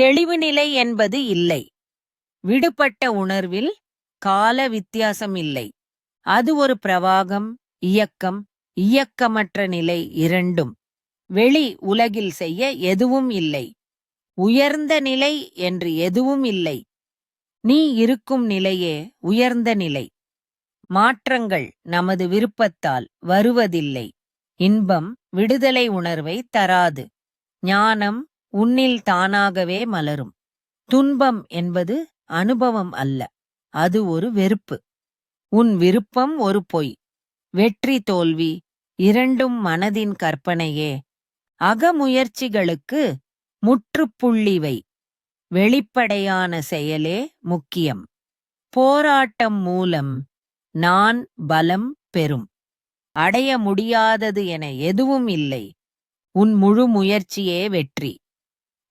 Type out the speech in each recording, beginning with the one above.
தெளிவு நிலை என்பது இல்லை. விடுபட்ட உணர்வில் கால வித்தியாசம் இல்லை. அது ஒரு பிரவாகம் இயக்கம் இயக்கமற்ற நிலை இரண்டும். வெளி உலகில் செய்ய எதுவும் இல்லை. உயர்ந்த நிலை என்று எதுவும் இல்லை. நீ இருக்கும் நிலையே உயர்ந்த நிலை. மாற்றங்கள் நமது விருப்பத்தால் வருவதில்லை. இன்பம் விடுதலை உணர்வை தராது. ஞானம் உன்னில் தானாகவே மலரும். துன்பம் என்பது அனுபவம் அல்ல அது ஒரு வெறுப்பு. உன் விருப்பம் ஒரு பொய். வெற்றி தோல்வி இரண்டும் மனதின் கற்பனையே. அகமுயற்சிகளுக்கு முற்றுப்புள்ளிவை. வெளிப்படையான செயலே முக்கியம். போராட்டம் மூலம் நான் பலம் பெறும். அடைய முடியாதது என எதுவும் இல்லை. உன் முழு முயற்சியே வெற்றி.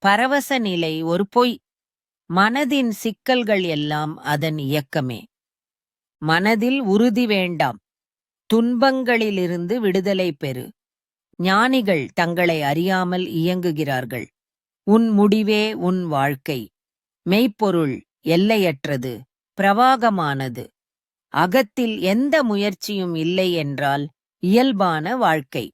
பரவச நிலை ஒரு பொய். மனதின் சிக்கல்கள் எல்லாம் அதன் இயக்கமே. மனதில் உறுதி வேண்டாம். துன்பங்களிலிருந்து விடுதலை பெறு. ஞானிகள் தங்களை அறியாமல் இயங்குகிறார்கள். உன் முடிவே உன் வாழ்க்கை. மெய்ப்பொருள் எல்லையற்றது பிரவாகமானது. அகத்தில் எந்த முயற்சியும் இல்லை என்றால் இயல்பான வாழ்க்கை.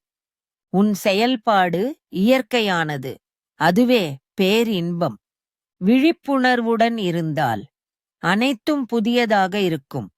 உன் செயல்பாடு இயற்கையானது. அதுவே பேரின்பம். விழிப்புணர்வுடன் இருந்தால் அனைத்தும் புதியதாக இருக்கும்.